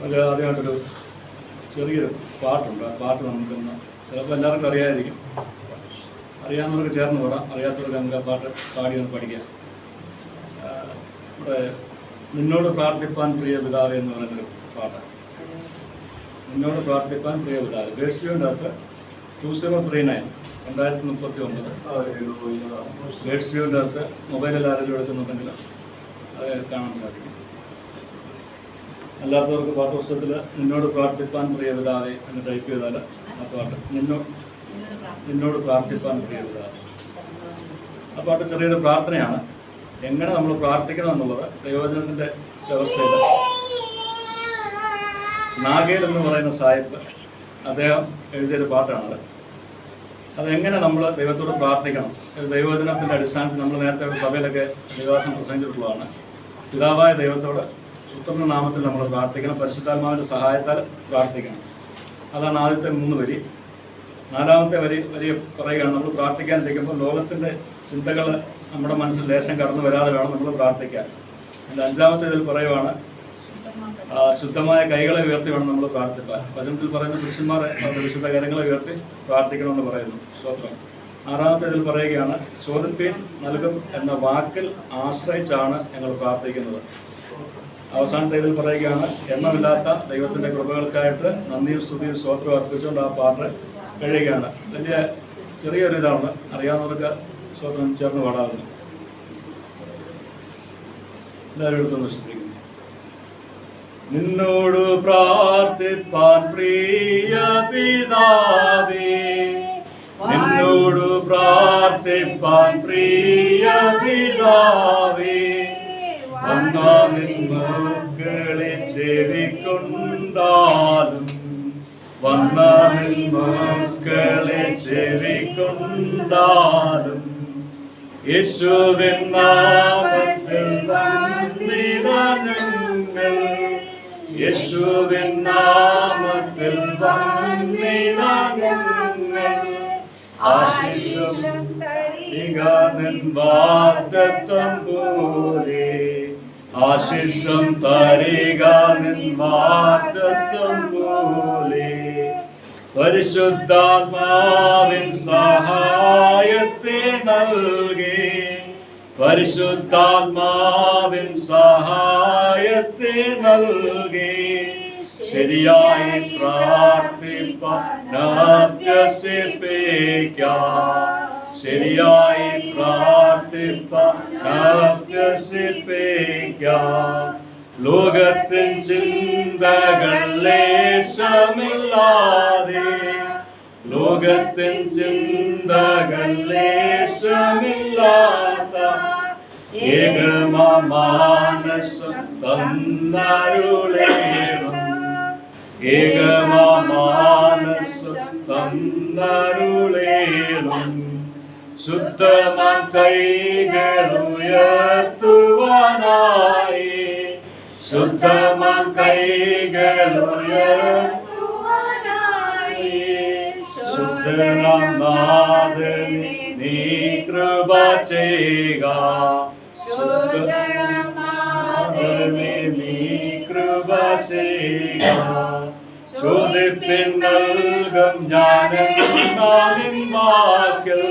അതിൽ ആദ്യമായിട്ടൊരു ചെറിയൊരു പാട്ടുണ്ട്. ആ പാട്ട് നമുക്കൊന്ന് ചിലപ്പോൾ എല്ലാവർക്കും അറിയാതിരിക്കും. അറിയാവുന്നവർക്ക് ചേർന്ന് പോടാം. അറിയാത്തവർക്ക് നമുക്ക് ആ പാട്ട് പാടി ഒന്ന് പഠിക്കാം. ഇവിടെ നിന്നോട് പ്രാർത്ഥിപ്പാൻ പ്രിയ പിതാവ് എന്ന് പറയുന്നൊരു പാട്ടാണ്. നിന്നോട് പ്രാർത്ഥിപ്പാൻ പ്രിയ പിതാവ്. ദേശീയന്റെ അകത്ത് ടു സീറോ ത്രീ നയൻ രണ്ടായിരത്തി മുപ്പത്തി ഒമ്പത് ദേശീയന്റെ അകത്ത് മൊബൈലിൽ ആരെങ്കിലും എടുക്കുന്നുണ്ടെങ്കിൽ അത് കാണാൻ സാധിക്കും. അല്ലാത്തവർക്ക് പാഠപുസ്തകത്തിൽ നിന്നോട് പ്രാർത്ഥിപ്പാൻ പ്രിയവിതാവെ എന്ന് ടൈപ്പ് ചെയ്താൽ ആ പാട്ട് നിന്നോ നിന്നോട് പ്രാർത്ഥിപ്പാൻ പ്രിയവിതാവേ ആ പാട്ട് ചെറിയൊരു പ്രാർത്ഥനയാണ്. എങ്ങനെ നമ്മൾ പ്രാർത്ഥിക്കണം എന്നുള്ളത് പ്രയോജനത്തിന്റെ വ്യവസ്ഥയിൽ നാഗേൽ എന്ന് പറയുന്ന സാഹിബ് അദ്ദേഹം എഴുതിയൊരു പാട്ടാണത്. അതെങ്ങനെ നമ്മൾ ദൈവത്തോട് പ്രാർത്ഥിക്കണം? ഒരു ദൈവവചനത്തിന്റെ അടിസ്ഥാനത്തിൽ നമ്മൾ നേരത്തെ ഒരു സഭയിലൊക്കെ നിവാസം പ്രസംഗിച്ചിട്ടുള്ളതാണ്. പിതാവായ ദൈവത്തോട് പുത്രന്റെ നാമത്തിൽ നമ്മൾ പ്രാർത്ഥിക്കണം. പരിശുദ്ധാത്മാവിന്റെ സഹായത്താൽ പ്രാർത്ഥിക്കണം. അതാണ് ആദ്യത്തെ മൂന്ന് വരി. നാലാമത്തെ വരി വരി പറയുകയാണ് നമ്മൾ പ്രാർത്ഥിക്കാനിരിക്കുമ്പോൾ ലോകത്തിന്റെ ചിന്തകൾ നമ്മുടെ മനസ്സിൽ ലേശം കടന്നു വരാതെ വേണം നമ്മൾ പ്രാർത്ഥിക്കാൻ. അതിൽ അഞ്ചാമത്തെ ഇതിൽ പറയുവാണ് ശുദ്ധമായ കൈകളെ ഉയർത്തി വേണം നമ്മൾ പ്രാർത്ഥിക്കാൻ വചനത്തിൽ പറയുന്ന പുരുഷന്മാർ അവരുടെ വിശുദ്ധ കരങ്ങളെ ഉയർത്തി പ്രാർത്ഥിക്കണമെന്ന് പറയുന്നു. സ്തോത്രം. ആറാമത്തെ ഇതിൽ പറയുകയാണ് ചോദിപ്പീൻ നൽകും എന്ന വാക്കിൽ ആശ്രയിച്ചാണ് ഞങ്ങൾ പ്രാർത്ഥിക്കുന്നത്. അവസാനത്തെ ഇതിൽ പറയുകയാണ് എണ്ണമില്ലാത്ത ദൈവത്തിന്റെ കൃപകൾക്കായിട്ട് നന്ദിയും സ്തുതിയും സ്തോത്രം അർപ്പിച്ചുകൊണ്ട് ആ പാട്ട് കഴിയുകയാണ്. വലിയ ചെറിയൊരു ഇതാണ്. അറിയാവുന്നവർക്ക് സ്തോത്രം ചേർന്ന് പാടാവുന്നു എല്ലാവരും എടുത്തു ശ്രദ്ധിക്കുന്നു. നിന്നോട് പ്രാർത്ഥിപ്പാൻ പ്രിയ പിതാവേ നിന്നോട് പ്രാർത്ഥിപ്പാൻ പ്രിയ പിതാവേ വന്നാ നിന്നോക്കളെ ചെവിക്കൊണ്ടാലും വന്നാ നിന്നോക്കളെ ചെവിക്കൊണ്ടാലും യേശുവിൻ നാമത്തിൽ വന്നിതങ്ങൾ യേശുവിൻ നാമത്തിൽ വന്നിതങ്ങൾ ആശിഷം നിൻ വാർത്തത്വം പോലെ ആശിഷം തരിക വാഗ്ദത്തം പോലെ. പരിശുദ്ധാത്മാവിൻ സഹായത്തെ നൽകി. പരിശുദ്ധാത്മാവിൻ സഹായത്തെ നൽകി. ശരിയായി പ്രാർത്ഥിപ്പാൻ അഭ്യസിപ്പിക്കാം ശരിയായി പ്രാർത്ഥിപ്പാൻ അഭ്യസിപ്പിക്കാം ലോകത്തിൻ ചിന്തകൾ ലേശമില്ലാതെ ലോകത്തിൻ ചിന്തകൾ ലേശമില്ലാത്ത ഏകമാനസം തന്നരുളേണം. ഏകമാനസം തന്നരുളേണം. ശുദ്ധമാം കൈകളുയർത്തുവാനായി ശുദ്ധമാം കൈകളുയർത്തുവാനായി ശുദ്ധനാം നാഥനെ നീ കൃപ ചെയ്യുക ശുദ്ധനാം നാഥനെ നീ കൃപ ചെയ്യുക ചോദിപ്പിൻ നൽകും ഞാനെന്നാലിൻ വാക്കിൽ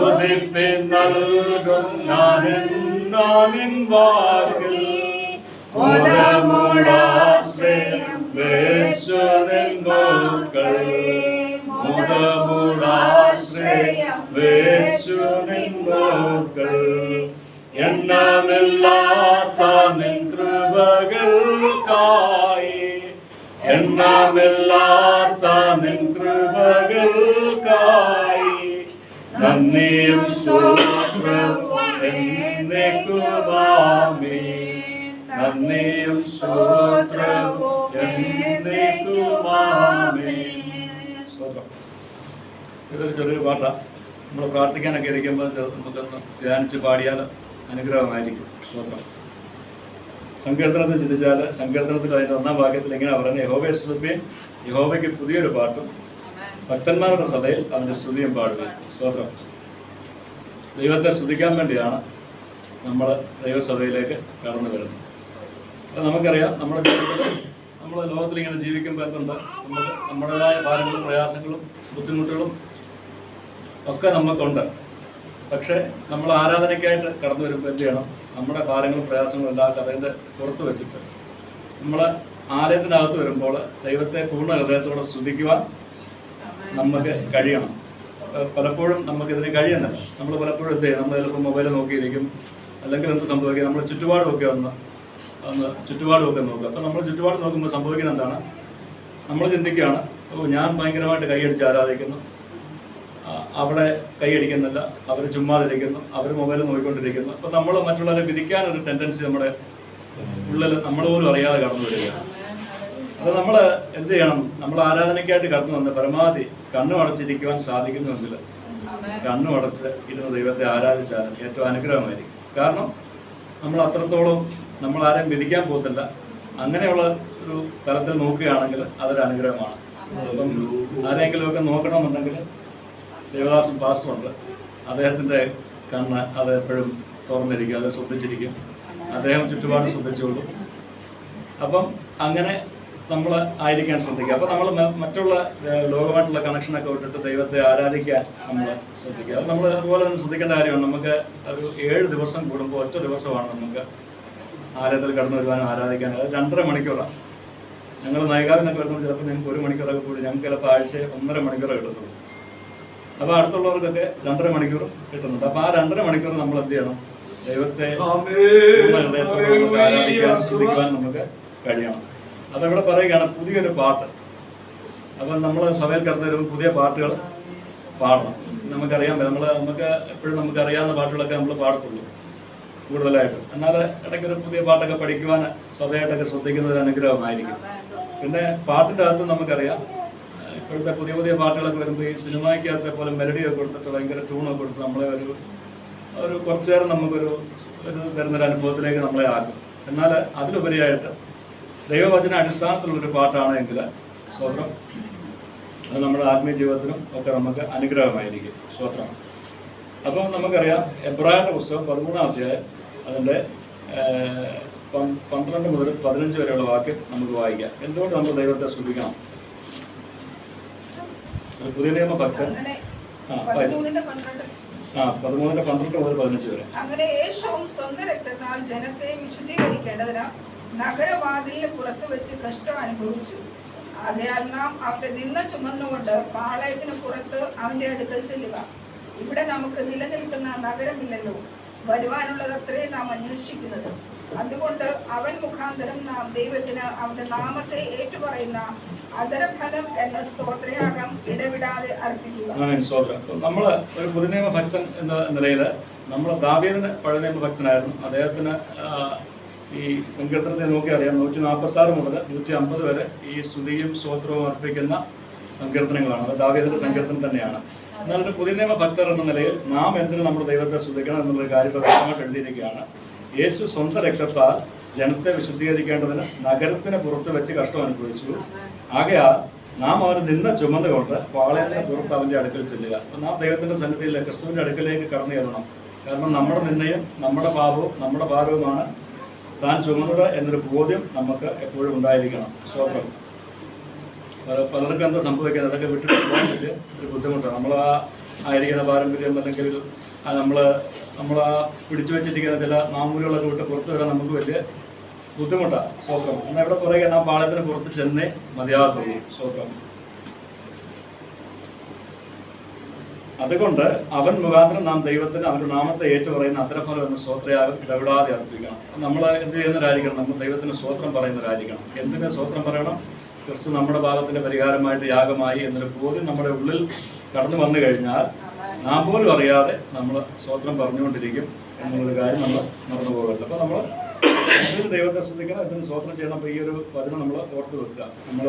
ചോദിപ്പിൻ നൽകും ഞാനെന്നാലിൻ വാക്കിൽ മുതമുടാശ്രയം വേശ്വരൻ നോക്കൾ മുതമുടാശ്രയം വേശ്വരൻ നോക്കൾ എണ്ണമില്ലാത്ത നിൻ കൃപകൾക്കായി നിൻ കൃപകൾക്കായി സ്തോത്രവും ഇതൊരു ചെറിയൊരു പാട്ടാണ് നമ്മൾ പ്രാർത്ഥിക്കാനൊക്കെ ഇരിക്കുമ്പോൾ നമുക്കൊന്ന് ധ്യാനിച്ച് പാടിയാൽ അനുഗ്രഹമായിരിക്കും സ്തോത്രം സങ്കീർത്തനത്തിൽ ചിന്തിച്ചാൽ സങ്കീർത്തനത്തിൽ അതിന്റെ ഒന്നാം വാക്യത്തിൽ ഇങ്ങനെ പറഞ്ഞ യഹോവയെ സ്തുതിയും യഹോബയ്ക്ക് പുതിയൊരു പാട്ടും ഭക്തന്മാരുടെ സഭയിൽ അവന്റെ സ്തുതിയും പാടുക സ്തോത്രം ദൈവത്തെ ശ്രദ്ധിക്കാൻ വേണ്ടിയാണ് നമ്മൾ ദൈവസഭയിലേക്ക് കടന്നു വരുന്നത്. അപ്പം നമുക്കറിയാം നമ്മുടെ ജീവിതത്തിൽ നമ്മൾ ലോകത്തിൽ ഇങ്ങനെ ജീവിക്കുമ്പോൾ എന്തുണ്ട്? നമുക്ക് നമ്മുടേതായ ഭാരങ്ങളും പ്രയാസങ്ങളും ബുദ്ധിമുട്ടുകളും ഒക്കെ നമുക്കുണ്ട്. പക്ഷേ നമ്മൾ ആരാധനയ്ക്കായിട്ട് കടന്നു വരുമ്പോൾ എന്ത് ചെയ്യണം? നമ്മുടെ ഭാരങ്ങളും പ്രയാസങ്ങളും എല്ലാം കഥയുടെ പുറത്ത് വെച്ചിട്ട് നമ്മൾ ആലയത്തിനകത്ത് വരുമ്പോൾ ദൈവത്തെ പൂർണ ഹൃദയത്തോടെ സ്തുതിക്കുവാൻ നമുക്ക് കഴിയണം. പലപ്പോഴും നമുക്കിതിന് കഴിയുന്നില്ല നമ്മൾ പലപ്പോഴും എന്ത് ചെയ്യും? നമ്മൾ ചിലപ്പോൾ മൊബൈൽ നോക്കിയിരിക്കും. അല്ലെങ്കിൽ എന്ത് സംഭവിക്കും? നമ്മൾ ചുറ്റുപാടുമൊക്കെ ഒന്ന് ഒന്ന് ചുറ്റുപാടുമൊക്കെ നോക്കുക. അപ്പോൾ നമ്മൾ ചുറ്റുപാട് നോക്കുമ്പോൾ സംഭവിക്കുന്നത് എന്താണ്? നമ്മൾ ചിന്തിക്കുകയാണ് ഓ ഞാൻ ഭയങ്കരമായിട്ട് കൈയടിച്ച് ആരാധിക്കുന്നു. അവിടെ കൈയടിക്കുന്നില്ല അവർ ചുമ്മാതിരിക്കുന്നു. അവർ മൊബൈൽ നോക്കിക്കൊണ്ടിരിക്കുന്നു. അപ്പോൾ നമ്മൾ മറ്റുള്ളവരെ വിധിക്കാനൊരു ടെൻഡൻസി നമ്മുടെ ഉള്ളിൽ നമ്മൾ പോലും അറിയാതെ കടന്നു വരികയാണ്. അപ്പോൾ നമ്മൾ എന്ത് ചെയ്യണം? നമ്മൾ ആരാധനയ്ക്കായിട്ട് കടന്നു വന്ന് പരമാവധി കണ്ണു അടച്ചിരിക്കുവാൻ സാധിക്കുന്നുവെങ്കിൽ കണ്ണു അടച്ച് ഇരുന്ന് ദൈവത്തെ ആരാധിച്ചാലും ഏറ്റവും അനുഗ്രഹമായിരിക്കും. കാരണം നമ്മൾ അത്രത്തോളം നമ്മൾ ആരെയും വിധിക്കാൻ പോകത്തില്ല. അങ്ങനെയുള്ള ഒരു തലത്തിൽ നോക്കുകയാണെങ്കിൽ അതൊരു അനുഗ്രഹമാണ്. അപ്പം ആരെങ്കിലുമൊക്കെ നോക്കണമെന്നുണ്ടെങ്കിൽ ശിവദാസൻ പാസ്റ്ററുണ്ട് അദ്ദേഹത്തിന്റെ കണ്ണ് അത് എപ്പോഴും തുറന്നിരിക്കും അത് ശ്രദ്ധിച്ചിരിക്കും. അദ്ദേഹം ചുറ്റുപാട് ശ്രദ്ധിച്ചോളും. അപ്പം അങ്ങനെ നമ്മൾ ആയിരിക്കാൻ ശ്രദ്ധിക്കുക. അപ്പോൾ നമ്മൾ മറ്റുള്ള ലോകമായിട്ടുള്ള കണക്ഷനൊക്കെ വിട്ടിട്ട് ദൈവത്തെ ആരാധിക്കാൻ നമ്മൾ ശ്രദ്ധിക്കുക. അത് നമ്മൾ അതുപോലെ തന്നെ ശ്രദ്ധിക്കേണ്ട കാര്യമാണ്. നമുക്ക് ഒരു ഏഴ് ദിവസം കൂടുമ്പോൾ ഒറ്റ ദിവസമാണ് നമുക്ക് ആലയത്തിൽ കടന്നു വരുവാനും ആരാധിക്കാനും. അത് രണ്ടര മണിക്കൂറാണ് ഞങ്ങൾ നൈകാവിനൊക്കെ വരുമ്പോൾ ചിലപ്പോൾ ഞങ്ങൾക്ക് ഒരു മണിക്കൂറൊക്കെ കൂടി ഞങ്ങൾക്ക് ചിലപ്പോൾ ആഴ്ച ഒന്നര മണിക്കൂറേ കിട്ടത്തുള്ളൂ. അപ്പോൾ അടുത്തുള്ളവർക്കൊക്കെ രണ്ടര മണിക്കൂർ കിട്ടുന്നുണ്ട്. അപ്പോൾ ആ രണ്ടര മണിക്കൂർ നമ്മൾ എന്ത് ചെയ്യണം? ദൈവത്തെ നമുക്ക് ആരാധിക്കാൻ ശ്രദ്ധിക്കുവാൻ നമുക്ക് കഴിയണം. അതവിടെ പറയുകയാണ് പുതിയൊരു പാട്ട്. അപ്പം നമ്മൾ സഭയിൽ കടന്നു വരുമ്പോൾ പുതിയ പാട്ടുകൾ പാടണം. നമുക്കറിയാൻ നമ്മൾ നമുക്ക് എപ്പോഴും നമുക്ക് അറിയാവുന്ന പാട്ടുകളൊക്കെ നമ്മൾ പാടത്തുള്ളൂ കൂടുതലായിട്ട്. എന്നാൽ ഇടയ്ക്കൊരു പുതിയ പാട്ടൊക്കെ പഠിക്കുവാൻ സഭയായിട്ടൊക്കെ ശ്രദ്ധിക്കുന്നത് ഒരു അനുഗ്രഹമായിരിക്കും. പിന്നെ പാട്ടിന്റെ അകത്ത് നമുക്കറിയാം ഇപ്പോഴത്തെ പുതിയ പുതിയ പാട്ടുകളൊക്കെ വരുമ്പോൾ ഈ സിനിമയ്ക്കകത്തെ പോലെ മെലഡിയൊക്കെ കൊടുത്തിട്ട് ഭയങ്കര ട്യൂണൊക്കെ കൊടുത്ത് നമ്മളെ ഒരു ഒരു കുറച്ചേരം നമുക്കൊരു ഒരു തരുന്നൊരു അനുഭവത്തിലേക്ക് നമ്മളെ ആക്കും. എന്നാൽ അതിലുപരിയായിട്ട് ദൈവവചന അടിസ്ഥാനത്തിലുള്ളൊരു പാട്ടാണെങ്കിൽ സ്വതന്ത്രം അത് നമ്മുടെ ആത്മീയ ജീവിതത്തിനും ഒക്കെ നമുക്ക് അനുഗ്രഹമായിരിക്കും. സ്വത്രം അപ്പം നമുക്കറിയാം എബ്രാഹിന്റെ പുസ്തകം പതിമൂന്നാം അധ്യായം അതിന്റെ പന്ത്രണ്ട് മുതൽ പതിനഞ്ച് വരെയുള്ള വാക്യം നമുക്ക് വായിക്കാം. എന്തുകൊണ്ട് നമ്മൾ ദൈവത്തെ ശ്രദ്ധിക്കണം ഒരു പുതിയ നിയമ ഭക്തൻ. ആ പതിമൂന്നിന്റെ പന്ത്രണ്ട്. മുതൽ പതിനഞ്ച് വരെ. അങ്ങനെ യേശുവും സ്വന്തം രക്തത്താൽ ജനത്തെ വിശുദ്ധീകരിക്കേണ്ടതിന് നഗരവാതിലിന് പുറത്തു വെച്ച് കഷ്ടം അനുഭവിച്ചു. അതിനാൽ നാം അവന്റെ നിന്ന ചുമന്നുകൊണ്ട് പാളയത്തിന് പുറത്ത് അവന്റെ അടുക്കൽ ചെല്ലുക. ഇവിടെ നമുക്ക് നിലനിൽക്കുന്ന നഗരമില്ലല്ലോ. വരുവാനുള്ളത് അത്രേ നാം അന്വേഷിക്കുന്നത്. അതുകൊണ്ട് അവൻ മുഖാന്തരം നാം ദൈവത്തിന് അവന്റെ നാമത്തെ ഏറ്റുപറയുന്ന അതരഫലം എന്ന സ്തോത്രയാഗം ഇടവിടാതെ അർപ്പിക്കുക. നമ്മൾ ഒരു ഭക്തൻ എന്ന നിലയിൽ നമ്മൾ ദാവീദിന് പഴയ ഭക്തനായിരുന്നു. അദ്ദേഹത്തിന് ഈ സങ്കീർത്തനത്തെ നോക്കി അറിയാം നൂറ്റി നാൽപ്പത്തി ആറ് മുതൽ നൂറ്റി അമ്പത് വരെ ഈ സ്തുതിയും സ്തോത്രവും അർപ്പിക്കുന്ന സങ്കീർത്തനങ്ങളാണ്. അത് ദാവീദിന്റെ സങ്കീർത്തനം തന്നെയാണ്. എന്നാൽ ഒരു പുതിയ നിയമ ഭക്തർ എന്ന നിലയിൽ നാം എന്തിനു നമ്മുടെ ദൈവത്തെ സ്തുതിക്കണം എന്നുള്ളൊരു കാര്യം വ്യക്തമായിട്ട് എഴുതിയിരിക്കുകയാണ്. യേശു സ്വന്തം രക്തത്താൽ ജനത്തെ വിശുദ്ധീകരിക്കേണ്ടതിന് നഗരത്തിന് പുറത്ത് വെച്ച് കഷ്ടം അനുഭവിച്ചു. ആകയാൽ നാം അവന് നിന്ന് ചുമന്നുകൊണ്ട് പാളയത്തിന് പുറത്ത് അവന്റെ അടുക്കൽ ചെല്ലുക. അപ്പോൾ നാം ദൈവത്തിന്റെ സന്നിധിയിൽ ക്രിസ്തുവിന്റെ അടുക്കലേക്ക് കടന്നു കാരണം നമ്മുടെ നിന്നയും നമ്മുടെ പാപവും നമ്മുടെ ഭാരവുമാണ്. താൻ ചുമന്നത് എന്നൊരു ബോധ്യം നമുക്ക് എപ്പോഴും ഉണ്ടായിരിക്കണം. സ്വപ്നം പല- പലർക്കും എന്താ സംഭവിക്കുന്നത്? അതൊക്കെ വിട്ടിട്ട് പോകാൻ വലിയ ഒരു ബുദ്ധിമുട്ടാണ്. നമ്മൾ ആ ആയിരിക്കുന്ന പാരമ്പര്യം അല്ലെങ്കിൽ നമ്മൾ നമ്മൾ ആ പിടിച്ചു വെച്ചിരിക്കുന്ന ചില മാമൂലുകളൊക്കെ വിട്ട് പുറത്തു വരാൻ നമുക്ക് വലിയ ബുദ്ധിമുട്ടാണ്. സ്വപ്നം എന്നാൽ ഇവിടെ പുറകെ ആ പാളയത്തിന് പുറത്ത് ചെന്നേ മതിയാകത്തുള്ളൂ. സ്വന്തം അതുകൊണ്ട് അവൻ മുഖാന്തരം നാം ദൈവത്തിന് അവന്റെ നാമത്തെ ഏറ്റുപറയുന്ന അത്തരഫലം എന്ന സ്തോത്രയാകും ഇടപെടാതെ അർപ്പിക്കണം. നമ്മൾ എന്ത് ചെയ്യുന്നവരായിരിക്കണം നമ്മൾ ദൈവത്തിന് സ്തോത്രം പറയുന്നവരായിരിക്കണം എന്തിനെ സ്തോത്രം പറയണം? ക്രിസ്തു നമ്മുടെ ഭാഗത്തിന്റെ പരിഹാരമായിട്ട് യാഗമായി എന്നൊരു ബോധ്യം നമ്മുടെ ഉള്ളിൽ കടന്നു വന്നു കഴിഞ്ഞാൽ നാം പോലും അറിയാതെ നമ്മൾ സ്തോത്രം പറഞ്ഞുകൊണ്ടിരിക്കും എന്നുള്ളൊരു കാര്യം നമ്മൾ മറന്നു പോകരുത് അപ്പോൾ നമ്മൾ ദൈവത്തെ ശ്രദ്ധിക്കണം എന്തിന് സ്തോത്രം ചെയ്യണം? അപ്പോൾ ഈ ഒരു വചനം നമ്മൾ ഓർത്ത് വെക്കുക. നമ്മൾ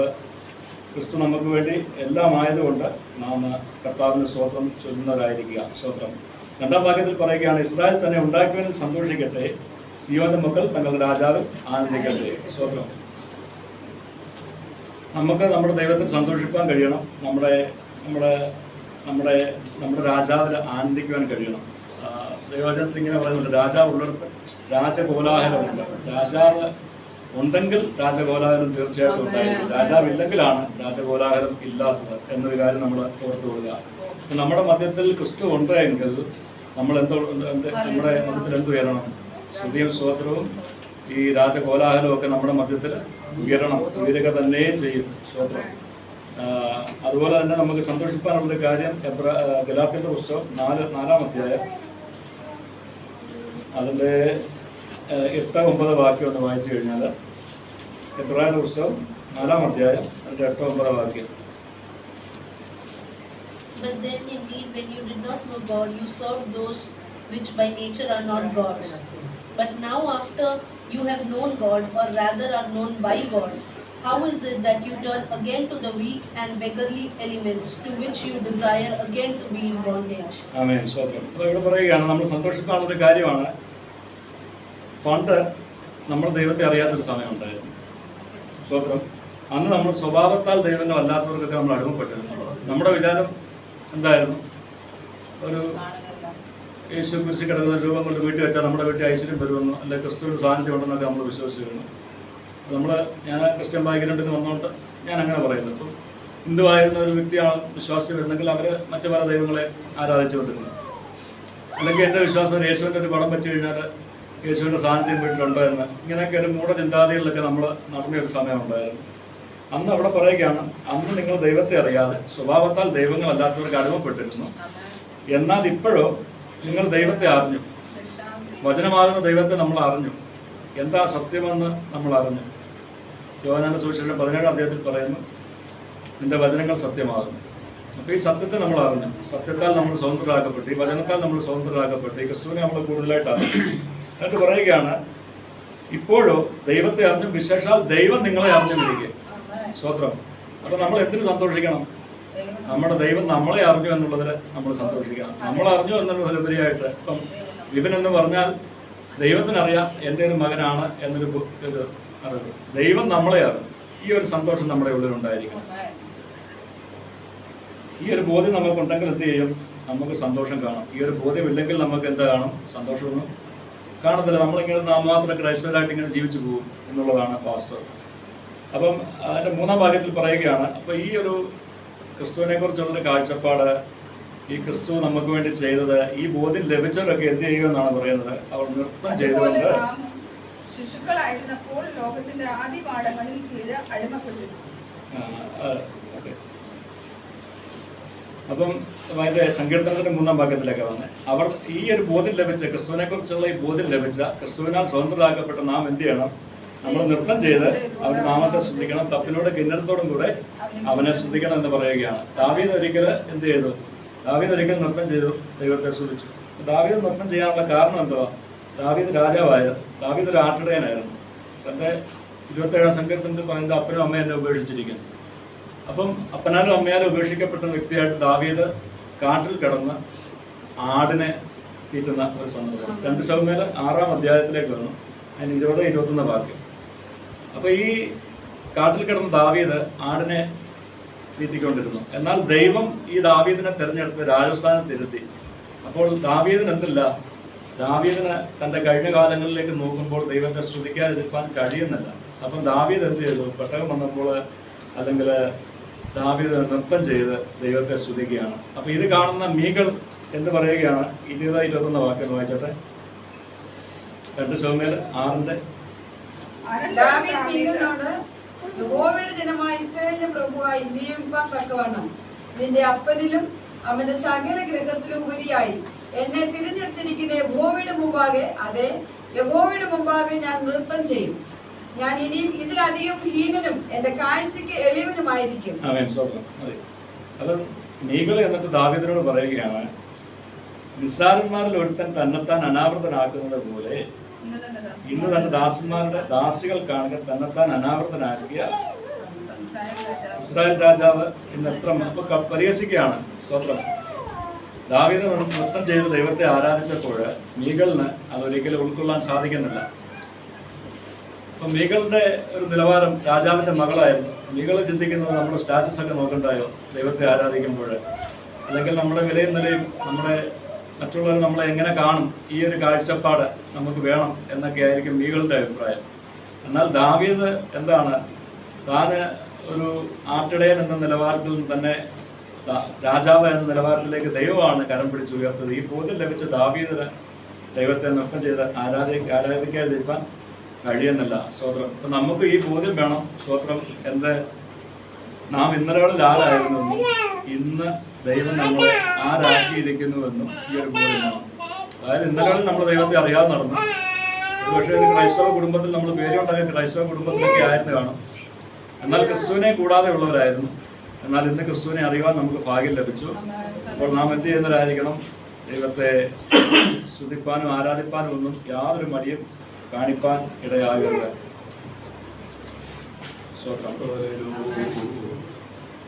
ക്രിസ്തു നമുക്ക് വേണ്ടി എല്ലാം ആയതുകൊണ്ട് നാം കർത്താവിന് സ്വോത്രം ചൊല്ലുന്നതായിരിക്കുക. സ്വോത്രം രണ്ടാം വാക്യത്തിൽ പറയുകയാണ് ഇസ്രായേൽ തന്നെ ഉണ്ടാക്കിയവനിൽ സന്തോഷിക്കട്ടെ. സിയോന്റെ മക്കൾ തങ്ങളുടെ രാജാവും ആനന്ദിക്കട്ടെ. സ്വോത്രം നമുക്ക് നമ്മുടെ ദൈവത്തിൽ സന്തോഷിക്കാൻ കഴിയണം. നമ്മുടെ നമ്മുടെ നമ്മുടെ നമ്മുടെ രാജാവിൽ ആനന്ദിക്കുവാൻ കഴിയണം. ദൈവചനത്തിൽ ഇങ്ങനെ പറയുന്നുണ്ട് രാജാവ് ഉള്ളിടത്ത് രാജകോലാഹലമുണ്ട് രാജാവ് ഉണ്ടെങ്കിൽ രാജകോലാഹലം തീർച്ചയായിട്ടും ഉണ്ടായിരുന്നു രാജാവില്ലെങ്കിലാണ് രാജകോലാഹലം ഇല്ലാത്തത് എന്നൊരു കാര്യം നമ്മൾ ഓർത്തു കൊടുക്കുക നമ്മുടെ മധ്യത്തിൽ ക്രിസ്തു ഉണ്ട് എങ്കിൽ നമ്മൾ എന്തോ നമ്മുടെ മധ്യത്തിൽ എന്ത് ഉയരണം? സ്തുതിയും സ്തോത്രവും ഈ രാജകോലാഹലവും ഒക്കെ നമ്മുടെ മധ്യത്തിൽ ഉയരണം. ഉയരുക തന്നെ ചെയ്യും സ്തോത്രം ആ, അതുപോലെ തന്നെ നമുക്ക് സന്തോഷിപ്പാനുള്ള ഒരു കാര്യം എബ്ര- ആ, പുസ്തകം നാല് നാലാം അധ്യായം. അതിന്റെ എട്ട് ഒമ്പത് വാക്യം ഒന്ന് വായിച്ചു കഴിഞ്ഞാൽ എബ്രാഹിം പുസ്തകം നാലാം അധ്യായം അതിൻ്റെ എട്ട് ഒമ്പത് വാക്യം But then indeed, when you did not know God, you served those which by nature are not gods. But now, after you have known God, or rather are known by God, how is it that you turn again to the weak and beggarly elements to which you desire again to be in bondage? ആമേൻ സ്വന്തം അപ്പോൾ ഇവിടെ പറയുകയാണ് നമ്മൾ സന്തോഷിക്കാനുള്ള ഒരു കാര്യമാണ് പണ്ട് നമ്മൾ ദൈവത്തെ അറിയാത്തൊരു സമയമുണ്ടായിരുന്നു സ്വപ്നം അന്ന് നമ്മൾ സ്വഭാവത്താൽ ദൈവങ്ങൾ അല്ലാത്തവർക്കൊക്കെ നമ്മൾ അടിമപ്പെട്ടിരുന്നു നമ്മുടെ വിചാരം എന്തായിരുന്നു? ഒരു യേശു കുരിശി കിടക്കുന്ന രൂപം കൊണ്ട് വീട്ടിൽ വെച്ചാൽ നമ്മുടെ വീട്ടിൽ ഐശ്വര്യം വരുമെന്നോ അല്ലെങ്കിൽ ക്രിസ്തുവിന് സാന്നിധ്യം ഉണ്ടെന്നൊക്കെ നമ്മൾ വിശ്വസിക്കുന്നു. നമ്മൾ ഞാൻ ക്രിസ്ത്യൻ ബാക്കിലുണ്ടെന്ന് വന്നുകൊണ്ട് ഞാൻ അങ്ങനെ പറയുന്നു. ഇപ്പം ഹിന്ദുവായിരുന്ന ഒരു വ്യക്തിയാണ് വിശ്വാസി വരുന്നെങ്കിൽ അവർ മറ്റു പല ദൈവങ്ങളെ ആരാധിച്ചുകൊണ്ടിരുന്നു. അല്ലെങ്കിൽ എന്റെ വിശ്വാസം യേശുവിന്റെ ഒരു പടം വെച്ച് കഴിഞ്ഞാൽ യേശുവിന്റെ സാന്നിധ്യം വീട്ടിലുണ്ടോ എന്ന്. ഇങ്ങനെയൊക്കെ ഒരു മൂഢചിന്താഗതികളിലൊക്കെ നമ്മൾ നടന്ന ഒരു സമയമുണ്ടായിരുന്നു. അന്ന് അവിടെ പറയുകയാണ് അന്ന് നിങ്ങൾ ദൈവത്തെ അറിയാതെ സ്വഭാവത്താൽ ദൈവങ്ങളല്ലാത്തവർക്ക് അടിമപ്പെട്ടിരുന്നു എന്നാൽ ഇപ്പോഴോ നിങ്ങൾ ദൈവത്തെ അറിഞ്ഞു. വചനമാകുന്ന ദൈവത്തെ നമ്മൾ അറിഞ്ഞു. എന്താ സത്യമെന്ന് നമ്മൾ അറിഞ്ഞു. യോഹനാന്റെ സുവിശേഷം പതിനേഴാം അദ്ദേഹത്തിൽ പറയുന്നു നിന്റെ വചനങ്ങൾ സത്യമാകുന്നു. അപ്പോൾ ഈ സത്യത്തെ നമ്മൾ അറിഞ്ഞു. സത്യത്താൽ നമ്മൾ സ്വതന്ത്രരാക്കപ്പെട്ടു. ഈ വചനത്താൽ നമ്മൾ സ്വതന്ത്രരാക്കപ്പെട്ടു. ഈ ക്രിസ്തുവിനെ നമ്മൾ കൂടുതലായിട്ട് അറിഞ്ഞു. എന്നിട്ട് പറയുകയാണ് ഇപ്പോഴോ ദൈവത്തെ അറിഞ്ഞും വിശേഷാൽ ദൈവം നിങ്ങളെ അറിഞ്ഞുമിരിക്കുക സ്വത്രം അപ്പോൾ നമ്മൾ എന്തിനു സന്തോഷിക്കണം? നമ്മുടെ ദൈവം നമ്മളെ അറിഞ്ഞു എന്നുള്ളതിൽ നമ്മൾ സന്തോഷിക്കണം. നമ്മൾ അറിഞ്ഞു എന്നുള്ളതിലുപരിയായിട്ട് ഇപ്പം വിപിൻ എന്ന് പറഞ്ഞാൽ ദൈവത്തിനറിയാം എന്റെ ഒരു മകനാണ് എന്നൊരു ഒരു അറിവ്. ദൈവം നമ്മളെ അറിഞ്ഞു. ഈ ഒരു സന്തോഷം നമ്മുടെ ഉള്ളിൽ ഉണ്ടായിരിക്കണം ഈ ഒരു ബോധ്യം നമുക്കുണ്ടെങ്കിൽ എന്ത് ചെയ്യും? നമുക്ക് സന്തോഷം കാണും. ഈ ഒരു ബോധ്യം ഇല്ലെങ്കിൽ നമുക്ക് എന്താ കാണും? സന്തോഷമൊന്നും കാണത്തില്ല. നമ്മളിങ്ങനെ നാം മാത്രം ക്രൈസ്തവരായിട്ട് ഇങ്ങനെ ജീവിച്ചു പോകും എന്നുള്ളതാണ് പാസ്റ്റർ. അപ്പം അതിന്റെ മൂന്നാം ഭാഗ്യത്തിൽ പറയുകയാണ് അപ്പോൾ ഈ ഒരു ക്രിസ്തുവിനെ കുറിച്ചുള്ളൊരു കാഴ്ചപ്പാട് ഈ ക്രിസ്തു നമുക്ക് വേണ്ടി ചെയ്തത് ഈ ബോധ്യം ലഭിച്ചവരൊക്കെ എന്ത് ചെയ്യുമെന്നാണ് പറയുന്നത്? അവർ നൃത്തം ചെയ്തുകൊണ്ട് ശിശുക്കളായിരുന്നപ്പോൾ ലോകത്തിന്റെ ആദ്യ പാഠങ്ങളിൽ കീഴ് അടിമപ്പെട്ടിരുന്നു. അപ്പം അതിന്റെ സങ്കീർത്തനത്തിന്റെ മൂന്നാം ഭാഗത്തിലൊക്കെ വന്ന്. അവർ ഈ ഒരു ബോധ്യം ലഭിച്ച ക്രിസ്തുവിനെ കുറിച്ചുള്ള ഈ ബോധ്യം ലഭിച്ച ക്രിസ്തുവിനാൽ സ്വതന്ത്രരാക്കപ്പെട്ട നാം എന്ത് ചെയ്യണം? നമ്മൾ നൃത്തം ചെയ്ത് അവർ നാമത്തെ ശ്രദ്ധിക്കണം തപ്പിനോട് കിന്നരത്തോടും കൂടെ അവനെ ശ്രദ്ധിക്കണം എന്ന് പറയുകയാണ്. ദാവീദ് ഒരിക്കൽ എന്ത് ചെയ്തു? ദാവീദ് ഒരിക്കൽ നൃത്തം ചെയ്തു ദൈവത്തെ ശ്രദ്ധിച്ചു. ദാവീദ് നൃത്തം ചെയ്യാനുള്ള കാരണം എന്തുവാ ദാവീദ് രാജാവായിരുന്നു. ദാവീദ് ഒരു ആട്ടിടയനായിരുന്നു. തന്റെ ഇരുപത്തേഴാം സങ്കീർത്തനത്തിൽ പറയുന്നത് അപ്പനും അമ്മയും എന്നെ ഉപേക്ഷിച്ചിരിക്കുന്നു. അപ്പം അപ്പനാലും അമ്മയാലും ഉപേക്ഷിക്കപ്പെട്ട വ്യക്തിയായിട്ട് ദാവീദ് കാട്ടിൽ കിടന്ന് ആടിനെ തീറ്റുന്ന ഒരു സന്ദർഭം. രണ്ട് ശവമേൽ ആറാം അധ്യായത്തിലേക്ക് വന്നു. അതിന് ഇരുപത് ഇരുപത്തൊന്ന് വാക്യം. അപ്പോൾ ഈ കാട്ടിൽ കിടന്ന ദാവീദ് ആടിനെ തീറ്റിക്കൊണ്ടിരുന്നു. എന്നാൽ ദൈവം ഈ ദാവീദിനെ തെരഞ്ഞെടുത്ത് രാജസ്ഥാനത്തിരുത്തി അപ്പോൾ ദാവീദിന് എന്തില്ല? ദാവീദിന് തന്റെ കഴിഞ്ഞ കാലങ്ങളിലേക്ക് നോക്കുമ്പോൾ ദൈവത്തെ ശ്രദ്ധിക്കാതിരിക്കാൻ കഴിയുന്നില്ല. അപ്പം ദാവീദ് എന്ത് ചെയ്തു? പെട്ടകം വന്നപ്പോൾ അല്ലെങ്കിൽ ദാവീദ് നൃത്തം ചെയ്ത് ദൈവത്തെ സ്തുതിക്കുകയാണ്. അപ്പോൾ ഇത് കാണുന്ന മീകൾ എന്ന് പറയുകയാണ്. ഇരുപത് ഇരുപത്തൊന്ന് വാക്യം വായിച്ചോട്ടെ. രണ്ട് ദാവീദ് മീഖലിനോട് യഹോവയുടെ ജനമായ ഇസ്രായേലിന്റെ പ്രഭുവായി നിയമിപ്പാൻ തക്കവണ്ണം നിന്റെ അപ്പനിലും അവന്റെ സകല ഗ്രഹത്തിലും ഉപരിയായി. എന്നെ തിരഞ്ഞെടുത്തിരിക്കുന്ന യഹോവയുടെ മുമ്പാകെ അതെ യഹോവയുടെ മുമ്പാകെ ഞാൻ നൃത്തം ചെയ്യും. ഞാൻ ഇനിയും ഇതിലധികം ഹീനനും എന്റെ കാഴ്ചക്ക് എളിവനുമായിരിക്കും. അത്. എന്നിട്ട് ദാവീദിനോട് പറയുകയാണ് നിസ്സാരന്മാരിൽ ഒരുത്തൻ തന്നെത്താൻ അനാവൃതനാക്കുന്നത് പോലെ ഇന്ന് തന്നെ ദാസന്മാരുടെ ദാസികൾ കാണുക തന്നെത്താൻ അനാവൃതനാക്കിയ ഇസ്രായേൽ രാജാവ്. ഇന്ന് എത്ര പരിഹസിക്കുകയാണ് സ്വത്രം ദാവീദ് നൃത്തം ചെയ്ത് ദൈവത്തെ ആരാധിച്ചപ്പോൾ മീകളിന് അതൊരിക്കലും ഉൾക്കൊള്ളാൻ സാധിക്കുന്നില്ല. അപ്പൊ മീകളുടെ ഒരു നിലവാരം രാജാവിന്റെ മകളായിരുന്നു. മീകൾ ചിന്തിക്കുന്നത് നമ്മുടെ സ്റ്റാറ്റസ് ഒക്കെ നോക്കണ്ടായോ? ദൈവത്തെ ആരാധിക്കുമ്പോൾ. അല്ലെങ്കിൽ നമ്മുടെ വിലയും നിലയും നമ്മുടെ മറ്റുള്ളവർ നമ്മളെ എങ്ങനെ കാണും? ഈ ഒരു കാഴ്ചപ്പാട് നമുക്ക് വേണം എന്നൊക്കെ ആയിരിക്കും മീകളുടെ അഭിപ്രായം. എന്നാൽ ദാവീദ് എന്താണ്? താന് ഒരു ആട്ടിടയൻ എന്ന നിലവാരത്തിൽ തന്നെ രാജാവ് എന്ന നിലവാരത്തിലേക്ക് ദൈവമാണ് കരം പിടിച്ച് ഉയർത്തത്. ഈ ബോധ്യം ലഭിച്ച ദാവീദിന് ദൈവത്തെ നൃത്തം ചെയ്ത് ആരാധി ആരാധിക്കാതിരിക്കാൻ കഴിയുന്നില്ല. സ്വത്രം അപ്പം നമുക്ക് ഈ ബോധ്യം വേണം. സ്വത്രം എന്ത് നാം ഇന്നലകളിൽ ആരായിരുന്നു ഇന്ന് ദൈവം നമ്മളെ ആരാക്കിയിരിക്കുന്നുവെന്നും ഈ ഒരു ബോധ്യം വേണം. അതായത് ഇന്നലകളിൽ നമ്മൾ ദൈവത്തെ അറിയാതെ നടന്നു. ഒരു ക്രൈസ്തവ കുടുംബത്തിൽ നമ്മൾ പേരുണ്ടായ ക്രൈസ്തവ കുടുംബത്തിലൊക്കെ ആയിരുന്നു കാണും. എന്നാൽ ക്രിസ്തുവിനെ കൂടാതെ ഉള്ളവരായിരുന്നു. എന്നാൽ ഇന്ന് ക്രിസ്തുവിനെ അറിയുവാൻ നമുക്ക് ഭാഗ്യം ലഭിച്ചു. അപ്പോൾ നാം എന്ത് ചെയ്യുന്നവരായിരിക്കണം? ദൈവത്തെ സ്തുതിപ്പാനും ആരാധിപ്പാനും ഒന്നും യാതൊരു മടിയും കാണിപ്പാൻ ഇടയാകരുത്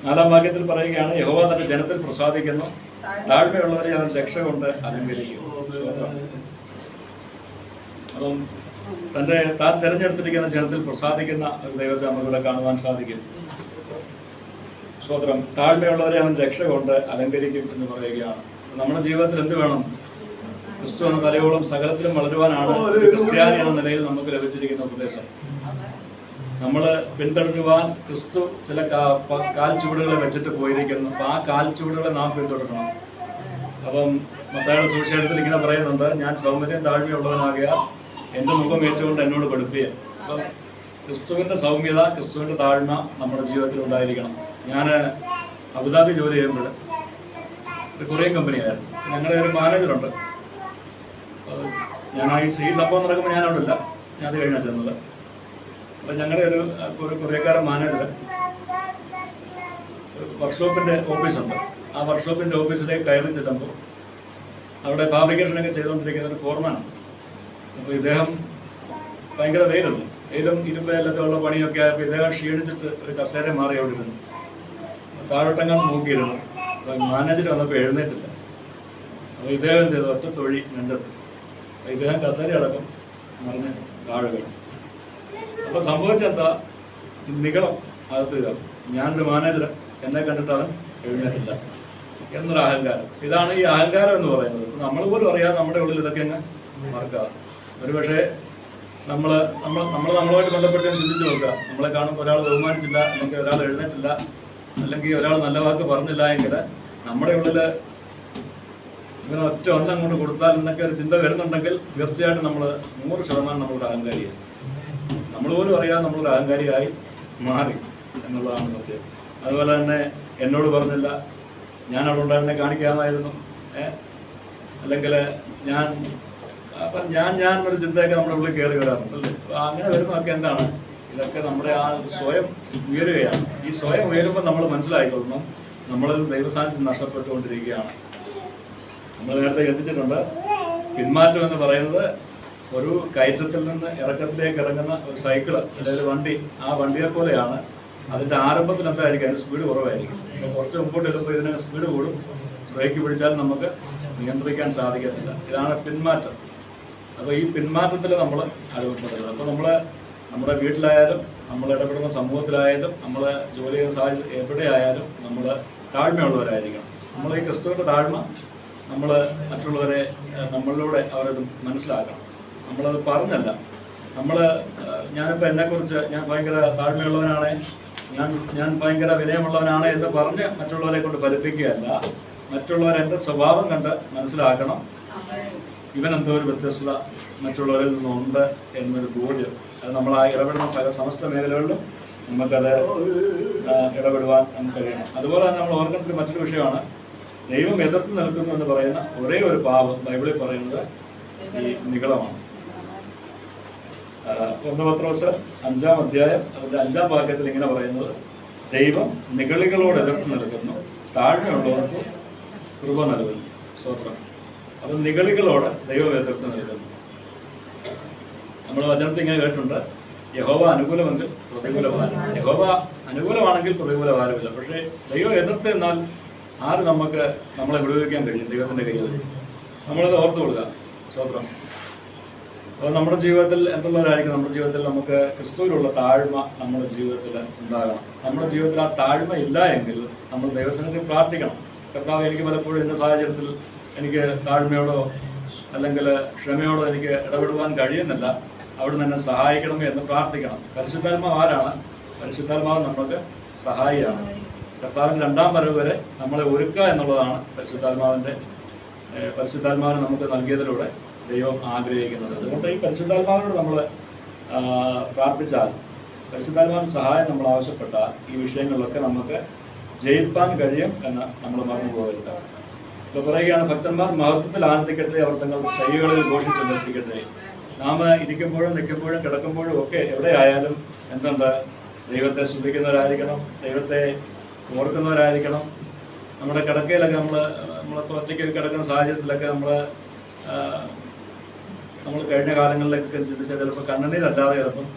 നാലാം വാക്യത്തിൽ പറയുകയാണ് യഹോവ തന്റെ ജനത്തിൽ പ്രസാദിക്കുന്നു. താഴ്മയുള്ളവരെ അവൻ രക്ഷ കൊണ്ട് അലങ്കരിക്കും അപ്പം തന്റെ താൻ തിരഞ്ഞെടുത്തിരിക്കുന്ന ജനത്തിൽ പ്രസാദിക്കുന്ന ഒരു ദൈവത്തെ നമുക്കിവിടെ കാണുവാൻ സാധിക്കും. സ്വത്രം താഴ്മയുള്ളവരെ അവൻ രക്ഷ കൊണ്ട് അലങ്കരിക്കും എന്ന് പറയുകയാണ്. നമ്മുടെ ജീവിതത്തിൽ എന്ത് വേണം? ക്രിസ്തു എന്ന തലയോളം സകലത്തിലും വളരുവാനാണ് ക്രിസ്ത്യാനി എന്ന നിലയിൽ നമുക്ക് ലഭിച്ചിരിക്കുന്ന ഉപദേശം. നമ്മൾ പിന്തുടരുവാൻ ക്രിസ്തു ചില കാൽ ചുവടുകളെ വെച്ചിട്ട് പോയിരിക്കുന്നു. അപ്പൊ ആ കാൽ ചുവടുകളെ നാം പിന്തുടരണം. അപ്പം മത്തായുടെ സുവിശേഷത്തിൽ ഇങ്ങനെ പറയുന്നുണ്ട് ഞാൻ സൗമ്യം താഴ്മയുള്ളവനാകിയാൽ എന്റെ മുഖം ഏറ്റുകൊണ്ട് എന്നോട് പഠിപ്പിയ അപ്പം ക്രിസ്തുവിന്റെ സൗമ്യത ക്രിസ്തുവിന്റെ താഴ്മ നമ്മുടെ ജീവിതത്തിൽ ഉണ്ടായിരിക്കണം. ഞാൻ അബുദാബി ജോലി ചെയ്യുമ്പോൾ ഒരു കൊറിയൻ കമ്പനിയായിരുന്നു. ഞങ്ങളുടെ ഒരു മാനേജറുണ്ട്. ഞാൻ ഈ സംഭവം നടക്കുമ്പോൾ ഞാൻ അവിടെ ഇല്ല ഞാൻ അത് കഴിഞ്ഞാൽ ചെന്നത്. അപ്പം ഞങ്ങളുടെ ഒരു ഒരു കുറേക്കാരൻ മാനേജർ വർക്ക്ഷോപ്പിന്റെ ഓഫീസുണ്ട്. ആ വർക്ക്ഷോപ്പിന്റെ ഓഫീസിലേക്ക് കയറി ചെല്ലുമ്പോൾ അവിടെ ഫാബ്രിക്കേഷനൊക്കെ ചെയ്തുകൊണ്ടിരിക്കുന്ന ഒരു ഫോർമാനാണ് അപ്പോൾ ഇദ്ദേഹം ഭയങ്കര വെയിലുണ്ട്. വെയിലും ഇരുമ്പയിലൊക്കെ ഉള്ള പണിയൊക്കെ ആയപ്പോൾ ഇദ്ദേഹം ക്ഷീണിച്ചിട്ട് ഒരു കസേര മാറി അവിടെ ഇരുന്നു. താഴോട്ടങ്ങൾ നോക്കിയിരുന്നു. മാനേജർ വന്നപ്പോൾ എഴുന്നേറ്റില്ല. അപ്പോൾ ഇദ്ദേഹം എന്ത് ചെയ്തു? ഒറ്റ തൊഴി നെഞ്ചത്ത്. ഇദ്ദേഹം കസേര അടക്കം മറിഞ്ഞ് താഴെ കഴിഞ്ഞു അപ്പോൾ സംഭവിച്ചെന്താ? നികളം അകത്ത് കയറും ഞാനൊരു മാനേജർ എന്നെ കണ്ടിട്ടാണ് എഴുന്നേറ്റില്ല. എന്നൊരു അഹങ്കാരം. ഇതാണ് ഈ അഹങ്കാരം എന്ന് പറയുന്നത്. നമ്മൾ പോലും അറിയാതെ നമ്മുടെ ഉള്ളിൽ ഇതൊക്കെ അങ്ങ് മറക്കുക. ഒരുപക്ഷെ നമ്മൾ നമ്മൾ നമ്മൾ നമ്മളുമായിട്ട് ബന്ധപ്പെട്ട് ചിന്തിച്ച് നോക്കുക. നമ്മളെ കാണുമ്പോൾ ഒരാൾ ബഹുമാനിച്ചില്ല അല്ലെങ്കിൽ ഒരാൾ എഴുന്നേറ്റില്ല അല്ലെങ്കിൽ ഒരാൾ നല്ല വാക്ക് പറഞ്ഞില്ല എങ്കിൽ നമ്മുടെ ഉള്ളിൽ ഇങ്ങനെ ഒറ്റ ഒന്നും അങ്ങോട്ട് കൊടുത്താൽ എന്നൊക്കെ ഒരു ചിന്ത വരുന്നുണ്ടെങ്കിൽ തീർച്ചയായിട്ടും നമ്മൾ നൂറ് ശതമാനം നമ്മളൊരു അഹങ്കാരിയാണ്. നമ്മൾ പോലും അറിയാതെ നമ്മളൊരു അഹങ്കാരിയായി മാറി എന്നുള്ളതാണ് സത്യം. അതുപോലെ തന്നെ എന്നോട് പറഞ്ഞില്ല ഞാൻ അവിടെ ഉണ്ടായിരുന്നെ കാണിക്കാമായിരുന്നു. അല്ലെങ്കിൽ ഞാൻ അപ്പം ഞാൻ ഞാൻ ഒരു ചിന്തയൊക്കെ നമ്മുടെ ഉള്ളിൽ കയറി വരാറുണ്ട് അല്ലേ? അപ്പോൾ അങ്ങനെ വരുന്നതൊക്കെ എന്താണ്? ഇതൊക്കെ നമ്മുടെ ആ സ്വയം ഉയരുകയാണ്. ഈ സ്വയം ഉയരുമ്പോൾ നമ്മൾ മനസ്സിലായിക്കൊള്ളണം നമ്മളിൽ ദൈവസാന്നിധ്യം നഷ്ടപ്പെട്ടുകൊണ്ടിരിക്കുകയാണ്. നമ്മൾ നേരത്തെ എത്തിച്ചിട്ടുണ്ട് പിന്മാറ്റം എന്ന് പറയുന്നത് ഒരു കയറ്റത്തിൽ നിന്ന് ഇറക്കത്തിലേക്ക് ഇറങ്ങുന്ന ഒരു സൈക്കിൾ അതായത് വണ്ടി ആ വണ്ടിയെ പോലെയാണ്. അതിന്റെ ആരംഭത്തിൽ എന്തായിരിക്കും അതിന് സ്പീഡ് കുറവായിരിക്കും. പക്ഷെ കുറച്ച് മുമ്പോട്ട് വരുമ്പോൾ ഇതിന് സ്പീഡ് കൂടും. ബ്രേക്ക് പിടിച്ചാൽ നമുക്ക് നിയന്ത്രിക്കാൻ സാധിക്കത്തില്ല. ഇതാണ് പിന്മാറ്റം. അപ്പോൾ ഈ പിന്മാറ്റത്തിൽ നമ്മൾ അനുഭവപ്പെടുന്നത് അപ്പോൾ നമ്മൾ നമ്മുടെ വീട്ടിലായാലും നമ്മൾ ഇടപെടുന്ന സമൂഹത്തിലായാലും നമ്മൾ ജോലി ചെയ്യുന്ന സാഹചര്യം എവിടെയായാലും നമ്മൾ താഴ്മയുള്ളവരായിരിക്കണം. നമ്മൾ ഈ ക്രിസ്തുവിന്റെ താഴ്മ നമ്മൾ മറ്റുള്ളവരെ നമ്മളിലൂടെ അവരത് മനസ്സിലാക്കണം. നമ്മളത് പറഞ്ഞല്ല. നമ്മൾ ഞാനിപ്പോൾ എന്നെക്കുറിച്ച് ഞാൻ ഭയങ്കര താഴ്മയുള്ളവനാണ്. ഞാൻ ഞാൻ ഭയങ്കര വിനയമുള്ളവനാണ് എന്ന് പറഞ്ഞ് മറ്റുള്ളവരെ കൊണ്ട് ഫലിപ്പിക്കുകയല്ല. മറ്റുള്ളവർ എന്റെ സ്വഭാവം കണ്ട് മനസ്സിലാക്കണം. ഇവൻ ഒരു വ്യത്യസ്തത മറ്റുള്ളവരിൽ നിന്നുണ്ട് എന്നൊരു ബോധ്യം. അത് നമ്മൾ ആ ഇടപെടുന്ന സമസ്ത മേഖലകളിലും നമുക്കത് ഇടപെടുവാൻ നമുക്ക് കഴിയണം. അതുപോലെ തന്നെ നമ്മൾ ഓർക്കേണ്ട മറ്റൊരു വിഷയമാണ്. ദൈവം എതിർത്ത് നിൽക്കുന്നു എന്ന് പറയുന്ന ഒരേ ഒരു പാപം ബൈബിളിൽ പറയുന്നത് ഈ നികളമാണ് ഒന്ന് അഞ്ചാം അധ്യായം അതിന്റെ അഞ്ചാം വാക്യത്തിൽ ഇങ്ങനെ പറയുന്നത് ദൈവം നികളികളോട് എതിർത്ത് നിൽക്കുന്നു താഴെയുള്ളവർക്ക് കൃപ നൽകുന്നു. സ്വത്രം അപ്പം നികളികളോട് ദൈവം എതിർത്ത് നൽകുന്നു നമ്മൾ വചനത്തിൽ ഇങ്ങനെ കേട്ടിട്ടുണ്ട് യഹോവ അനുകൂലമെങ്കിൽ പ്രതികൂലമാണ് യഹോവ അനുകൂലമാണെങ്കിൽ പ്രതികൂലമാരുമില്ല. പക്ഷേ ദൈവം എതിർത്ത് എന്നാൽ ആര് നമുക്ക് നമ്മളെ വിടുവിക്കാൻ കഴിയും? ദൈവത്തിന്റെ കയ്യിൽ. നമ്മളത് ഓർത്തു കൊടുക്കുക സ്തോത്രം. അപ്പോൾ നമ്മുടെ ജീവിതത്തിൽ എന്തുള്ളവരായിരിക്കും? നമ്മുടെ ജീവിതത്തിൽ നമുക്ക് ക്രിസ്തുവിലുള്ള താഴ്മ നമ്മുടെ ജീവിതത്തിൽ ഉണ്ടാകണം. നമ്മുടെ ജീവിതത്തിൽ ആ താഴ്മ ഇല്ല എങ്കിൽ നമ്മൾ ദൈവസനത്തിൽ പ്രാർത്ഥിക്കണം. കർത്താവ് എനിക്ക് പലപ്പോഴും എന്റെ സാഹചര്യത്തിൽ എനിക്ക് താഴ്മയോടോ അല്ലെങ്കിൽ ക്ഷമയോടോ എനിക്ക് ഇടപെടുവാൻ കഴിയുന്നില്ല. അവിടെ എന്നെ സഹായിക്കണമേ എന്ന് പ്രാർത്ഥിക്കണം. പരിശുദ്ധാത്മാവ് ആരാണ്? പരിശുദ്ധാത്മാവ് നമ്മൾക്ക് സഹായിയാണ്. കർത്താവിന്റെ രണ്ടാം വരവ് വരെ നമ്മളെ ഒരുക്കുക എന്നുള്ളതാണ് പരിശുദ്ധാത്മാവിന്റെ പരിശുദ്ധാത്മാവിനെ നമുക്ക് നൽകിയതിലൂടെ ദൈവം ആഗ്രഹിക്കുന്നത്. അതുകൊണ്ട് ഈ പരിശുദ്ധാത്മാവിനോട് നമ്മൾ പ്രാർത്ഥിച്ചാൽ പരിശുദ്ധാത്മാവിന്റെ സഹായം നമ്മൾ ആവശ്യപ്പെട്ടാൽ ഈ വിഷയങ്ങളിലൊക്കെ നമുക്ക് ജയിപ്പാൻ കഴിയും എന്ന് നമ്മൾ മറന്നു പോകരുത് ഇപ്പോൾ പറയുകയാണ് ഭക്തന്മാർ മഹത്വത്തിൽ ആനന്ദിക്കട്ടെ അവർ തങ്ങൾ ശൈലികളിൽ ഘോഷിച്ച് ദർശിക്കട്ടെ നാം ഇരിക്കുമ്പോഴും നിൽക്കുമ്പോഴും കിടക്കുമ്പോഴും ഒക്കെ എവിടെ ആയാലും എന്തുണ്ട്? ദൈവത്തെ ശ്രദ്ധിക്കുന്നവരായിരിക്കണം ദൈവത്തെ ഓർക്കുന്നവരായിരിക്കണം നമ്മുടെ കിടക്കയിലൊക്കെ നമ്മൾ നമ്മളെ ഒറ്റയ്ക്ക് കിടക്കുന്ന സാഹചര്യത്തിലൊക്കെ നമ്മൾ നമ്മൾ കഴിഞ്ഞ കാലങ്ങളിലൊക്കെ ചിന്തിച്ചാൽ ചിലപ്പോൾ കണ്ണുനീരല്ലാതെ ചിലപ്പം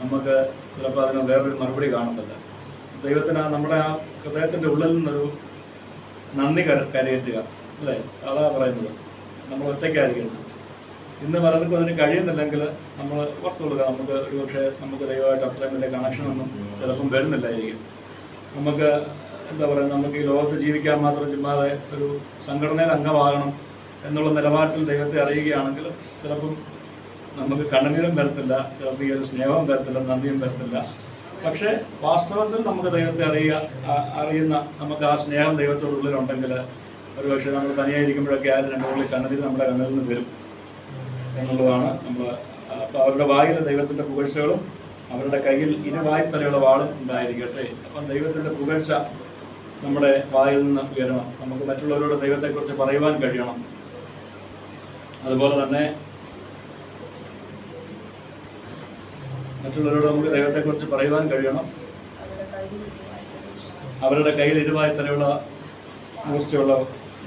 നമുക്ക് ചിലപ്പോൾ അതിന് വേറൊരു മറുപടി കാണുന്നില്ല ദൈവത്തിന് ആ നമ്മുടെ ആ ഹൃദയത്തിന്റെ ഉള്ളിൽ നിന്നൊരു നന്ദി കര കരയേറ്റുക അല്ലേ? അതാ പറയുന്നത്. നമ്മൾ ഒറ്റയ്ക്കായിരിക്കുന്നത് ഇന്ന് പലർക്കും അതിന് കഴിയുന്നില്ലെങ്കിൽ നമ്മൾ ഓർത്തുകൊള്ളുക. നമുക്ക് ഒരുപക്ഷെ നമുക്ക് ദൈവമായിട്ട് അത്രയും വലിയ കണക്ഷനൊന്നും ചിലപ്പം വരുന്നില്ലായിരിക്കും. നമുക്ക് എന്താ പറയുക നമുക്ക് ഈ ലോകത്ത് ജീവിക്കാൻ മാത്രം ചുമ്മാതെ ഒരു സംഘടനയിൽ അംഗമാകണം എന്നുള്ള നിലപാടിൽ ദൈവത്തെ അറിയുകയാണെങ്കിൽ ചിലപ്പം നമുക്ക് കണ്ണുനീരും വരത്തില്ല ചിലപ്പോൾ ഈ ഒരു സ്നേഹവും വരത്തില്ല നന്ദിയും വരത്തില്ല. പക്ഷേ വാസ്തവത്തിൽ നമുക്ക് ദൈവത്തെ അറിയുക അറിയുന്ന നമുക്ക് ആ സ്നേഹം ദൈവത്തോടുള്ളിലുണ്ടെങ്കിൽ ഒരുപക്ഷെ നമ്മൾ തനിയായിരിക്കുമ്പോഴൊക്കെ ആരും രണ്ടു പുള്ളി കണ്ണുനീർ നമ്മുടെ കണ്ണിൽ നിന്ന് വരും എന്നുള്ളതാണ് നമ്മൾ അപ്പോൾ അവരുടെ വായിൽ ദൈവത്തിന്റെ പുകഴ്ചകളും അവരുടെ കയ്യിൽ ഇരുവായി തലയുള്ള വാളും ഉണ്ടായിരിക്കട്ടെ. അപ്പം ദൈവത്തിന്റെ പുകഴ്ച നമ്മുടെ വായിൽ നിന്ന് ഉയരണം. നമുക്ക് മറ്റുള്ളവരോട് ദൈവത്തെക്കുറിച്ച് പറയുവാൻ കഴിയണം. അതുപോലെ തന്നെ മറ്റുള്ളവരോട് നമുക്ക് ദൈവത്തെക്കുറിച്ച് പറയുവാൻ കഴിയണം. അവരുടെ കയ്യിൽ ഇരുവായി തലയുള്ള മൂർച്ചയുള്ള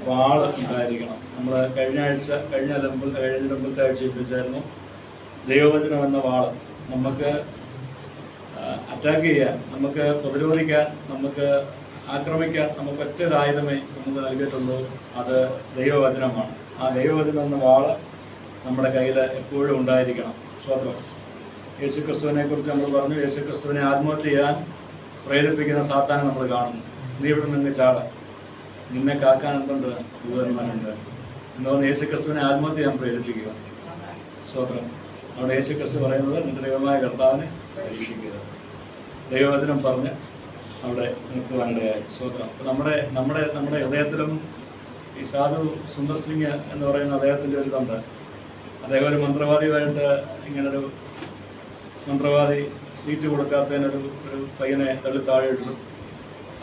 വാൾ ഉണ്ടായിരിക്കണം. നമ്മൾ കഴിഞ്ഞ ആഴ്ച കഴിഞ്ഞ മുമ്പ് കഴിഞ്ഞ മുമ്പത്തെ ആഴ്ച ചിന്തിച്ചായിരുന്നു ദൈവവചനം എന്ന വാൾ. നമുക്ക് അറ്റാക്ക് ചെയ്യാൻ നമുക്ക് പ്രതിരോധിക്കാൻ നമുക്ക് ആക്രമിക്കാൻ നമുക്ക് ഒറ്റൊരായുധമേ നമുക്ക് നൽകിയിട്ടുള്ളൂ. അത് ദൈവവചനമാണ്. ആ ദൈവവചനം എന്ന വാൾ നമ്മുടെ കയ്യിൽ എപ്പോഴും ഉണ്ടായിരിക്കണം. സ്വതന്ത്രം യേശു ക്രിസ്തുവിനെ കുറിച്ച് നമ്മൾ പറഞ്ഞു യേശു ക്രിസ്തുവിനെ ആത്മഹത്യ ചെയ്യാൻ പ്രേരിപ്പിക്കുന്ന സാത്താനെ നമ്മൾ കാണുന്നു. നീ ഇവിടെ നിന്ന് ചാട. നിന്നെ കാക്കാൻ എന്തുണ്ട്? സുഖന്മാരുണ്ട് എന്തോന്ന് യേശു ക്രിസ്തുവിനെ ആത്മഹത്യ ചെയ്യാൻ പ്രേരിപ്പിക്കുക. സ്വത്രം അവിടെ യേശു ക്രിസ്തു പറയുന്നത് നിന്റെ ദൈവമായ കർത്താവിനെ പരീക്ഷിക്കുക ദൈവവചനം പറഞ്ഞ് അവിടെ നിർത്തുവാനിടയായി സ്വതന്ത്രം അപ്പോൾ നമ്മുടെ നമ്മുടെ നമ്മുടെ ഹൃദയത്തിലും ഈ സാധു സുന്ദർ സിംഗ് എന്ന് പറയുന്ന അദ്ദേഹത്തിന്റെ ഒരു ഇതുണ്ട്. അദ്ദേഹം ഒരു മന്ത്രവാദിയുമായിട്ട് ഇങ്ങനൊരു മന്ത്രവാദി സീറ്റ് കൊടുക്കാത്തതിനൊരു ഒരു പയ്യനെ തള്ളി താഴെ ഇട്ടു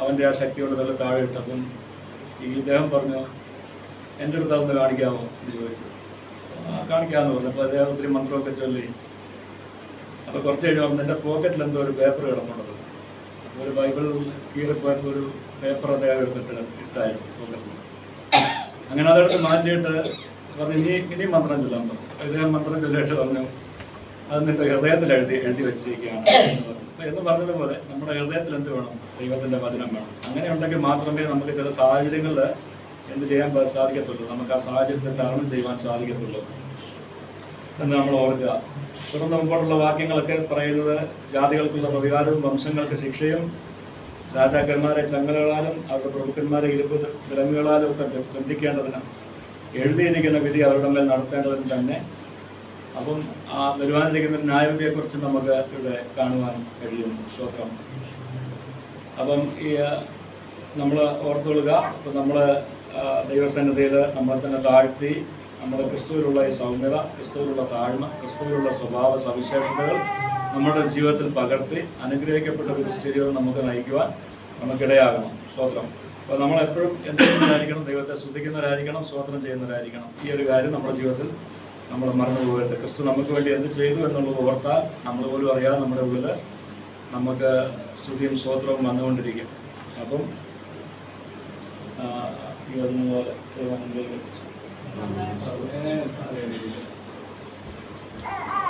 അവന്റെ ആ ശക്തിയോട് തള്ളി താഴെ ഇട്ടു അപ്പം ഈ ഇദ്ദേഹം പറഞ്ഞു എന്റെ അടുത്ത് അതൊന്ന് കാണിക്കാമോ? എന്ന് ചോദിച്ചു. കാണിക്കാമെന്ന് പറഞ്ഞു. അപ്പോൾ അദ്ദേഹം ഒത്തിരി മന്ത്രമൊക്കെ ചൊല്ലി. അപ്പോൾ കുറച്ച് കഴിയുമ്പോൾ എന്റെ പോക്കറ്റിൽ എന്തോ ഒരു പേപ്പർ കിടന്നുള്ളത് ഒരു ബൈബിൾ കീറിപ്പോയപ്പോൾ ഒരു പേപ്പർ അദ്ദേഹം എടുത്തിട്ട് ഇട്ടായിരുന്നു പോക്കറ്റിൽ അങ്ങനെ അതെടുത്ത് മാറ്റിയിട്ട് പറഞ്ഞു ഇനി ഇനി മന്ത്രം ചൊല്ലാൻ പറഞ്ഞു. ഇദ്ദേഹം മന്ത്രം ചൊല്ലിയിട്ട് പറഞ്ഞു അത് നിന്റെ ഹൃദയത്തിൽ എഴുതി എഴുതി വെച്ചിരിക്കുകയാണ് എന്ന് പറഞ്ഞതുപോലെ നമ്മുടെ ഹൃദയത്തിൽ എന്ത് വേണം? ദൈവത്തിന്റെ വചനം വേണം. അങ്ങനെ ഉണ്ടെങ്കിൽ മാത്രമേ നമുക്ക് ചില സാഹചര്യങ്ങളിൽ എന്ത് ചെയ്യാൻ സാധിക്കത്തുള്ളൂ? നമുക്ക് ആ സാഹചര്യത്തെ തരണം ചെയ്യുവാൻ സാധിക്കത്തുള്ളൂ. എന്ന് നമ്മൾ ഓർക്കുക. തുടർന്ന് മുമ്പോട്ടുള്ള വാക്യങ്ങളൊക്കെ പറയുന്നത് ജാതികൾക്കുള്ള പ്രതികാരവും വംശങ്ങൾക്ക് ശിക്ഷയും രാജാക്കന്മാരെ ചങ്ങലകളാലും അവരുടെ പ്രഭുക്കന്മാരെ ഇരുപ്പ് വിലങ്ങുകളാലും ഒക്കെ ബന്ധിക്കേണ്ടതിനും എഴുതിയിരിക്കുന്ന വിധി അവരുടെ മേൽ നടത്തേണ്ടതിന് തന്നെ. അപ്പം ആ വരുവാനിരിക്കുന്ന ന്യായവിധിയെക്കുറിച്ച് നമുക്ക് ഇവിടെ കാണുവാൻ കഴിയും. ശ്രോത്രം. അപ്പം ഈ നമ്മൾ ഓർത്തുകൊള്ളുക. ഇപ്പം നമ്മൾ ദൈവസന്നിധിയിൽ നമ്മളെ തന്നെ താഴ്ത്തി നമ്മുടെ ക്രിസ്തുവിലുള്ള ഈ സൗമ്യത ക്രിസ്തുവിലുള്ള താഴ്മ ക്രിസ്തുവിലുള്ള സ്വഭാവ സവിശേഷതകൾ നമ്മുടെ ജീവിതത്തിൽ പകർത്തി അനുഗ്രഹിക്കപ്പെട്ട ഒരു ജീവിതം നമുക്ക് നയിക്കുവാൻ നമുക്കിടയാകണം. സ്വോത്രം അപ്പോൾ നമ്മൾ എപ്പോഴും എന്തെങ്കിലുമായിരിക്കണം ദൈവത്തെ ശ്രദ്ധിക്കുന്നവരായിരിക്കണം സ്വോത്രം ചെയ്യുന്നവരായിരിക്കണം? ഈ ഒരു കാര്യം നമ്മുടെ ജീവിതത്തിൽ നമ്മൾ മറന്നു പോകരുത്. ക്രിസ്തു നമുക്ക് വേണ്ടി എന്ത് ചെയ്തു എന്നുള്ളത് ഓർത്താൽ നമ്മൾ പോലും അറിയാതെ നമ്മുടെ ഉള്ളിൽ നമുക്ക് സ്തുതിയും സ്വോത്രവും വന്നുകൊണ്ടിരിക്കും. അപ്പം ഈ വരുന്ന oh Amen.